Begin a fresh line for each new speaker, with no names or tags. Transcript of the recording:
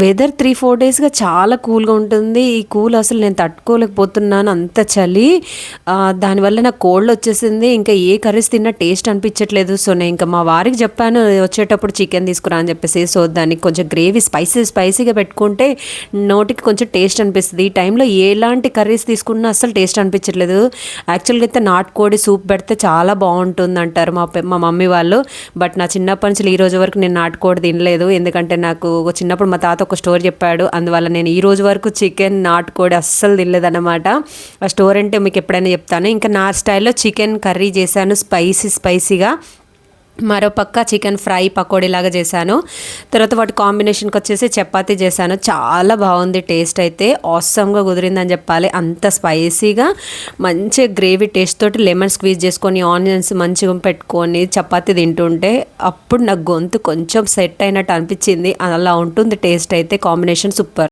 Weather three four డేస్గా చాలా కూల్గా ఉంటుంది. ఈ కూల్ అసలు నేను తట్టుకోలేకపోతున్నాను. అంత చలి. దానివల్ల నాకు కోల్డ్ వచ్చేసింది. ఇంకా ఏ కర్రీస్ తిన్నా టేస్ట్ అనిపించట్లేదు. సో నేను ఇంకా మా వారికి చెప్పాను వచ్చేటప్పుడు చికెన్ తీసుకురా అని చెప్పేసి. సో దానికి కొంచెం గ్రేవీ స్పైసీ స్పైసీగా పెట్టుకుంటే నోటికి కొంచెం టేస్ట్ అనిపిస్తుంది. ఈ టైంలో ఎలాంటి కర్రీస్ తీసుకున్నా అసలు టేస్ట్ అనిపించట్లేదు. యాక్చువల్గా అయితే నాటుకోడి సూప్ పెడితే చాలా బాగుంటుంది అంటారు మా మా మమ్మీ వాళ్ళు. బట్ నా చిన్నప్పటి నుంచి ఈ రోజు వరకు నేను నాటుకోడి తినలేదు. ఎందుకంటే నాకు చిన్నప్పుడు మా తాత ఒక స్టోర్ చెప్పాడు. అందువల్ల నేను ఈ రోజు వరకు చికెన్ నాటుకోడి అస్సలు తినలేదన్నమాట. ఆ స్టోర్ అంటే మీకు ఎప్పుడైనా చెప్తాను. ఇంకా నా స్టైల్లో చికెన్ కర్రీ చేశాను. స్పైసీ స్పైసీగా. మరోపక్క చికెన్ ఫ్రై పకోడీ లాగా చేశాను. తర్వాత వాటి కాంబినేషన్కి వచ్చేసి చపాతీ చేశాను. చాలా బాగుంది టేస్ట్ అయితే. ఆసమ్గా కుదిరిందని చెప్పాలి. అంత స్పైసీగా మంచి గ్రేవీ టేస్ట్ తోటి లెమన్ స్క్వీజ్ చేసుకొని ఆనియన్స్ మంచిగా పెట్టుకొని చపాతీ తింటుంటే అప్పుడు నాకు గొంతు కొంచెం సెట్ అయినట్టు అనిపించింది. అలా ఉంటుంది టేస్ట్ అయితే. Combination super.